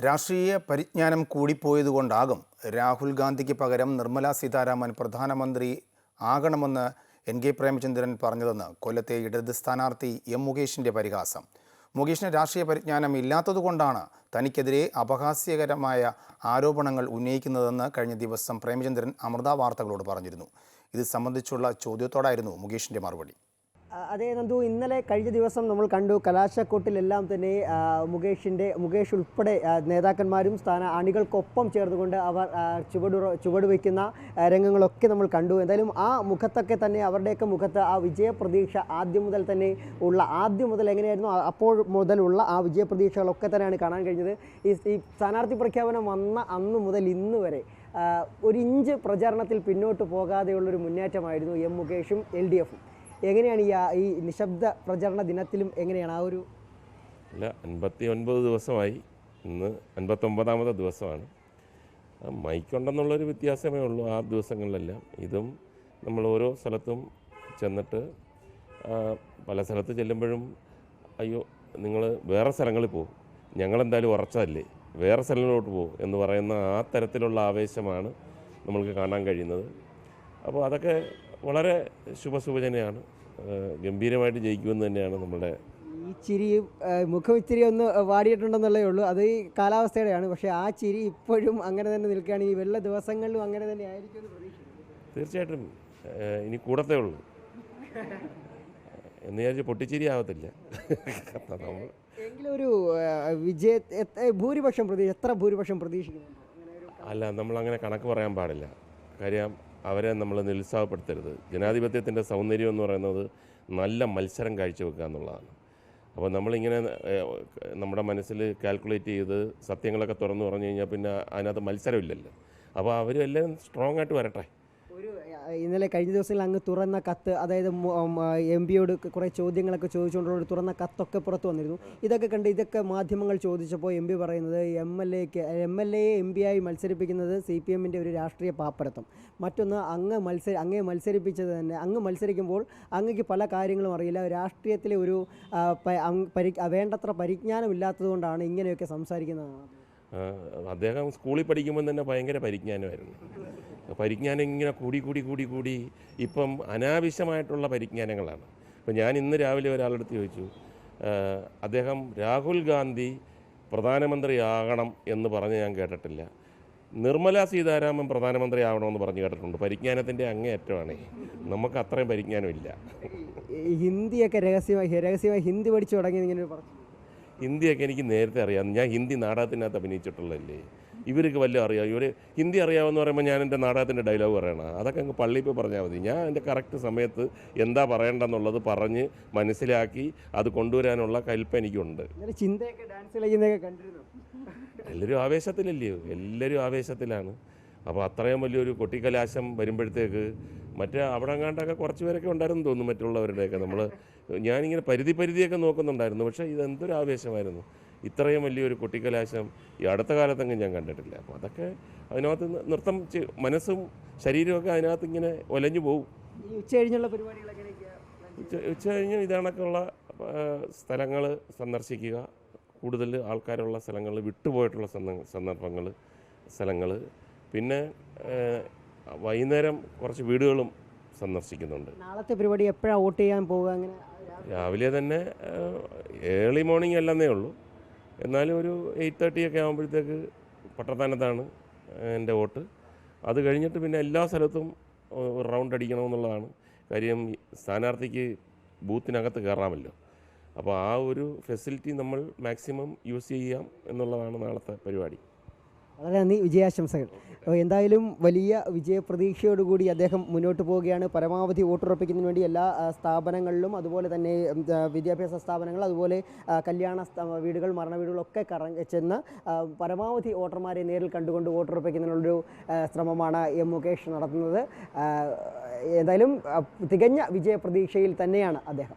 രാഷ്ട്രീയ പരിജ്ഞാനം കൂടിപ്പോയതുകൊണ്ടാകും രാഹുൽ ഗാന്ധിക്ക് പകരം നിർമ്മല സീതാരാമൻ പ്രധാനമന്ത്രി ആകണമെന്ന് എൻ കെ പ്രേമചന്ദ്രൻ പറഞ്ഞതെന്ന് കൊല്ലത്തെ ഇടത് സ്ഥാനാർത്ഥി എം മുകേഷിന്റെ പരിഹാസം. മുകേഷിന് രാഷ്ട്രീയ പരിജ്ഞാനം ഇല്ലാത്തതുകൊണ്ടാണ് തനിക്കെതിരെ അപഹാസ്യകരമായ ആരോപണങ്ങൾ ഉന്നയിക്കുന്നതെന്ന് കഴിഞ്ഞ ദിവസം പ്രേമചന്ദ്രൻ അമൃത വാർത്തകളോട് പറഞ്ഞിരുന്നു. ഇത് സംബന്ധിച്ചുള്ള ചോദ്യത്തോടായിരുന്നു മുകേഷിന്റെ മറുപടി. അതെ നന്ദു ഇന്നലെ കഴിഞ്ഞ ദിവസം നമ്മൾ കണ്ടു കലാശക്കൊട്ടിലെല്ലാം തന്നെ മുകേഷിന്റെ മുകേഷ് ഉൾപ്പെടെ നേതാക്കന്മാരും സ്ഥാന അണികൾക്കൊപ്പം ചേർന്നുകൊണ്ട് അവർ ചുവട് ചുവടുവയ്ക്കുന്ന രംഗങ്ങളൊക്കെ നമ്മൾ കണ്ടു. എന്തായാലും ആ മുഖത്തൊക്കെ തന്നെ അവരുടെയൊക്കെ മുഖത്ത് ആ വിജയപ്രതീക്ഷ ആദ്യം മുതൽ തന്നെ ഉള്ള ആദ്യം മുതൽ എങ്ങനെയായിരുന്നു അപ്പോൾ മുതലുള്ള ആ വിജയപ്രതീക്ഷകളൊക്കെ തന്നെയാണ് കാണാൻ കഴിഞ്ഞത്. ഈ ഈ സ്ഥാനാർത്ഥി പ്രഖ്യാപനം വന്ന അന്ന് മുതൽ ഇന്ന് വരെ ഒരു ഇഞ്ച് പ്രചാരണത്തിൽ പിന്നോട്ട് പോകാതെയുള്ളൊരു മുന്നേറ്റമായിരുന്നു എം മുകേഷും എൽ ഡി എഫും. എങ്ങനെയാണ് ഈ ഈ നിശബ്ദ പ്രചരണ ദിനത്തിലും എങ്ങനെയാണ് ആ ഒരു അല്ല അൻപത്തി ഒൻപത് ദിവസമായി. ഇന്ന് അൻപത്തൊമ്പതാമത്തെ ദിവസമാണ്. മൈക്കുണ്ടെന്നുള്ളൊരു വ്യത്യാസമേ ഉള്ളൂ ആ ദിവസങ്ങളിലെല്ലാം. ഇതും നമ്മൾ ഓരോ സ്ഥലത്തും ചെന്നിട്ട് പല സ്ഥലത്ത് ചെല്ലുമ്പോഴും അയ്യോ നിങ്ങൾ വേറെ സ്ഥലങ്ങളിൽ പോകും ഞങ്ങളെന്തായാലും ഉറച്ചതല്ലേ. വേറെ സ്ഥലങ്ങളിലോട്ട് പോകും എന്ന് പറയുന്ന ആ തരത്തിലുള്ള ആവേശമാണ് നമ്മൾക്ക് കാണാൻ കഴിയുന്നത്. അപ്പോൾ അതൊക്കെ വളരെ ശുഭസൂചനയാണ്. ഗംഭീരമായിട്ട് ജയിക്കുമെന്ന് തന്നെയാണ് നമ്മുടെ ഈ ചിരി മുഖം ഇച്ചിരി ഒന്ന് വാടിയിട്ടുണ്ടെന്നുള്ളേ ഉള്ളൂ. അത് ഈ കാലാവസ്ഥയുടെയാണ്. പക്ഷേ ആ ചിരി ഇപ്പോഴും അങ്ങനെ തന്നെ നിൽക്കുകയാണ്. ഈ വെള്ള ദിവസങ്ങളിലും അങ്ങനെ തന്നെ ആയിരിക്കും എന്ന് പ്രതീക്ഷിക്കുന്നു. തീർച്ചയായിട്ടും ഇനി കൂടത്തേ ഉള്ളൂ. എന്ന് വിചാരിച്ച് പൊട്ടിച്ചിരി ആവത്തില്ല. എങ്കിലൊരു എങ്കിലും ഒരു വിജയ ഭൂരിപക്ഷം പ്രതീക്ഷ എത്ര ഭൂരിപക്ഷം പ്രതീക്ഷിക്കുന്നു? അങ്ങനെ അല്ല നമ്മളങ്ങനെ കണക്ക് പറയാൻ പാടില്ല. കാര്യം അവരെ നമ്മൾ നിരുത്സാഹപ്പെടുത്തരുത്. ജനാധിപത്യത്തിന്റെ സൗന്ദര്യം എന്ന് പറയുന്നത് നല്ല മത്സരം കാഴ്ചവെക്കുക എന്നുള്ളതാണ്. അപ്പോൾ നമ്മളിങ്ങനെ നമ്മുടെ മനസ്സിൽ കാൽക്കുലേറ്റ് ചെയ്ത് സത്യങ്ങളൊക്കെ തുറന്നു പറഞ്ഞു കഴിഞ്ഞാൽ പിന്നെ അതിനകത്ത് മത്സരമില്ലല്ലോ. അപ്പോൾ അവരെല്ലാം സ്ട്രോങ് ആയിട്ട് വരട്ടെ. ഇന്നലെ കഴിഞ്ഞ ദിവസങ്ങളിൽ അങ്ങ് തുറന്ന കത്ത് അതായത് എം പിയോട് കുറേ ചോദ്യങ്ങളൊക്കെ ചോദിച്ചുകൊണ്ടുള്ള തുറന്ന കത്തൊക്കെ പുറത്തു വന്നിരുന്നു. ഇതൊക്കെ കണ്ട് ഇതൊക്കെ മാധ്യമങ്ങൾ ചോദിച്ചപ്പോൾ എം പി പറയുന്നത് എം എൽ എക്ക് എം എൽ എയെ എം പി ആയി മത്സരിപ്പിക്കുന്നത് സി പി എമ്മിന്റെ ഒരു രാഷ്ട്രീയ പാപ്പരത്വം. മറ്റൊന്ന് അങ്ങ് മത്സര അങ്ങേ മത്സരിപ്പിച്ചത് തന്നെ അങ്ങ് മത്സരിക്കുമ്പോൾ അങ്ങക്ക് പല കാര്യങ്ങളും അറിയില്ല. രാഷ്ട്രീയത്തിലെ ഒരു പരി വേണ്ടത്ര പരിജ്ഞാനം ഇല്ലാത്തതുകൊണ്ടാണ് ഇങ്ങനെയൊക്കെ സംസാരിക്കുന്നതാണ് അദ്ദേഹം സ്കൂളിൽ പഠിക്കുമ്പോൾ തന്നെ ഭയങ്കര പരിജ്ഞാനമായിരുന്നു. പരിജ്ഞാനം ഇങ്ങനെ കൂടി കൂടി കൂടി കൂടി ഇപ്പം അനാവശ്യമായിട്ടുള്ള പരിജ്ഞാനങ്ങളാണ്. അപ്പോൾ ഞാൻ ഇന്ന് രാവിലെ ഒരാളെടുത്ത് ചോദിച്ചു അദ്ദേഹം രാഹുൽ ഗാന്ധി പ്രധാനമന്ത്രിയാകണം എന്ന് പറഞ്ഞ് ഞാൻ കേട്ടിട്ടില്ല. നിർമ്മല സീതാരാമൻ പ്രധാനമന്ത്രി ആവണമെന്ന് പറഞ്ഞ് കേട്ടിട്ടുണ്ട്. പരിജ്ഞാനത്തിന്റെ അങ്ങേയറ്റമാണ്. നമുക്ക് അത്രയും പരിജ്ഞാനമില്ല. ഹിന്ദിയൊക്കെ രഹസ്യമായി രഹസ്യമായി ഹിന്ദി പഠിച്ചു തുടങ്ങി ഇങ്ങനെ പറഞ്ഞു. ഹിന്ദിയൊക്കെ എനിക്ക് നേരത്തെ അറിയാം. ഞാൻ ഹിന്ദി നാടകത്തിനകത്ത് അഭിനയിച്ചിട്ടുള്ളതല്ലേ? ഇവർക്ക് വല്ലതും അറിയാം. ഇവർ ഹിന്ദി അറിയാമെന്ന് പറയുമ്പോൾ ഞാൻ എന്റെ നാടകത്തിന്റെ ഡയലോഗ് പറയണം. അതൊക്കെ അങ്ങ് പള്ളിയിൽ പോയി പറഞ്ഞാൽ മതി. ഞാൻ എന്റെ കറക്റ്റ് സമയത്ത് എന്താ പറയേണ്ടെന്നുള്ളത് പറഞ്ഞ് മനസ്സിലാക്കി അത് കൊണ്ടുവരാനുള്ള കൽപ്പ് എനിക്കുണ്ട്. എല്ലാവരും ആവേശത്തിലല്ലയോ? എല്ലാവരും ആവേശത്തിലാണ്. അപ്പോൾ അത്രയും വലിയൊരു കൊട്ടിക്കലാശം വരുമ്പോഴത്തേക്ക് മറ്റേ അവിടെ അങ്ങാണ്ടൊക്കെ കുറച്ച് പേരൊക്കെ ഉണ്ടായിരുന്നു തോന്നുന്നു മറ്റുള്ളവരുടെയൊക്കെ. നമ്മൾ ഞാനിങ്ങനെ പരിധി പരിധിയൊക്കെ നോക്കുന്നുണ്ടായിരുന്നു. പക്ഷേ ഇതെന്തൊരു ആവേശമായിരുന്നു. ഇത്രയും വലിയൊരു കൊട്ടിക്കലാശം ഈ അടുത്ത കാലത്തെങ്കിലും ഞാൻ കണ്ടിട്ടില്ല. അപ്പോൾ അതൊക്കെ അതിനകത്ത് നൃത്തം മനസ്സും ശരീരമൊക്കെ അതിനകത്ത് ഇങ്ങനെ ഒലഞ്ഞു പോകും ഉച്ച കഴിഞ്ഞുള്ള പരിപാടികളൊക്കെ ഉച്ച ഉച്ച കഴിഞ്ഞ് ഇതണക്കുള്ള സ്ഥലങ്ങൾ സന്ദർശിക്കുക. കൂടുതൽ ആൾക്കാരുള്ള സ്ഥലങ്ങൾ വിട്ടുപോയിട്ടുള്ള സന്ദർഭങ്ങൾ സ്ഥലങ്ങൾ പിന്നെ വൈകുന്നേരം കുറച്ച് വീടുകളും സന്ദർശിക്കുന്നുണ്ട്. നാളത്തെ പരിപാടി എപ്പോഴാണ് വോട്ട് ചെയ്യാൻ പോവുക അങ്ങനെ? രാവിലെ തന്നെ ഏർലി മോർണിംഗ് അല്ലെന്നേ ഉള്ളൂ. എന്നാലും ഒരു എയ്റ്റ് തേർട്ടി ഒക്കെ ആകുമ്പോഴത്തേക്ക് പട്ടത്താനത്താണ് എന്റെ വോട്ട്. അത് കഴിഞ്ഞിട്ട് പിന്നെ എല്ലാ സ്ഥലത്തും ഒരു റൗണ്ട് അടിക്കണമെന്നുള്ളതാണ്. കാര്യം സ്ഥാനാർത്ഥിക്ക് ബൂത്തിനകത്ത് കയറാമല്ലോ. അപ്പോൾ ആ ഒരു ഫെസിലിറ്റി നമ്മൾ മാക്സിമം യൂസ് ചെയ്യാം എന്നുള്ളതാണ് നാളത്തെ പരിപാടി. വളരെ നന്ദി വിജയാശംസകൾ. എന്തായാലും വലിയ വിജയപ്രതീക്ഷയോടുകൂടി അദ്ദേഹം മുന്നോട്ട് പോവുകയാണ്. പരമാവധി വോട്ടുറപ്പിക്കുന്നതിന് വേണ്ടി എല്ലാ സ്ഥാപനങ്ങളിലും അതുപോലെ തന്നെ വിദ്യാഭ്യാസ സ്ഥാപനങ്ങൾ അതുപോലെ കല്യാണ വീടുകൾ മരണ വീടുകളൊക്കെ കറങ്ങി ചെന്ന് പരമാവധി വോട്ടർമാരെ നേരിൽ കണ്ടുകൊണ്ട് വോട്ടുറപ്പിക്കുന്നതിനുള്ളൊരു ശ്രമമാണ് എം മുകേഷ് നടത്തുന്നത്. എന്തായാലും തികഞ്ഞ വിജയപ്രതീക്ഷയിൽ തന്നെയാണ് അദ്ദേഹം.